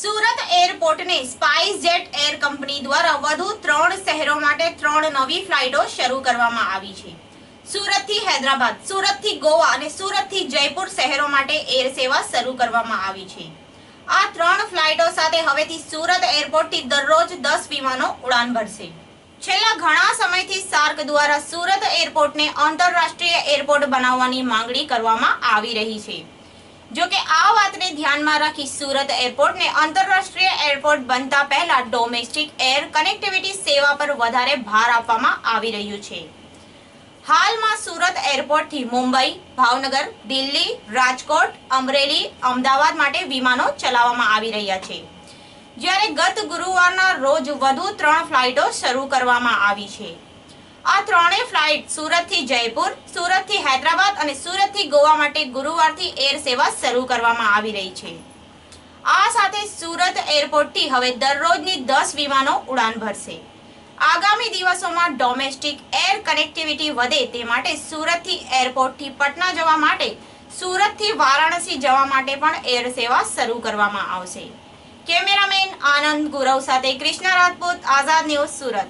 સુરત એરપોર્ટને SpiceJet air company દ્વારા વધુ ત્રણ શહેરો માટે ત્રણ નવી ફ્લાઇટો શરૂ કરવામાં આવી છે. સુરતથી હૈદરાબાદ, સુરતથી ગોવા અને સુરતથી જયપુર શહેરો માટે એર સેવા શરૂ કરવામાં આવી છે. આ ત્રણ ફ્લાઇટો સાથે હવેથી સુરત એરપોર્ટથી દરરોજ દસ વિમાનો ઉડાન ભરશે. છેલ્લા ઘણા સમયથી સાર્ક દ્વારા સુરત એરપોર્ટને આંતરરાષ્ટ્રીય એરપોર્ટ બનાવવાની માંગણી કરવામાં આવી રહી છે. જો કે આ વાતને ધ્યાનમાં રાખી સુરત એરપોર્ટને આંતરરાષ્ટ્રીય એરપોર્ટ બનતા પહેલા ડોમેસ્ટિક એર કનેક્ટિવિટી સેવા પર વધારે ભાર આપવામાં આવી રહ્યું છે. હાલમાં સુરત એરપોર્ટથી મુંબઈ, ભાવનગર, દિલ્હી, રાજકોટ, અમરેલી, અમદાવાદ માટે વિમાનો ચલાવવામાં આવી રહ્યા છે. જ્યારે ગત ગુરુવારના રોજ વધુ ત્રણ ફ્લાઇટો શરૂ કરવામાં આવી છે. આ ત્રણેય ફ્લાઇટ સુરતથી જયપુર, સુરતથી હૈદરાબાદ અને સુરતથી ગોવા માટે ગુરુવારથી એર સેવા શરૂ કરવામાં આવી રહી છે. આ સાથે સુરત એરપોર્ટથી હવે દરરોજની દસ વિમાનો ઉડાન ભરશે. આગામી દિવસોમાં ડોમેસ્ટિક એર કનેક્ટિવિટી વધે તે માટે સુરતથી એરપોર્ટથી પટના જવા માટે, સુરતથી વારાણસી જવા માટે પણ એર સેવા શરૂ કરવામાં આવશે. કેમેરામેન આનંદ ગુરવ સાથે કૃષ્ણા રાજપૂત, આઝાદ ન્યૂઝ સુરત.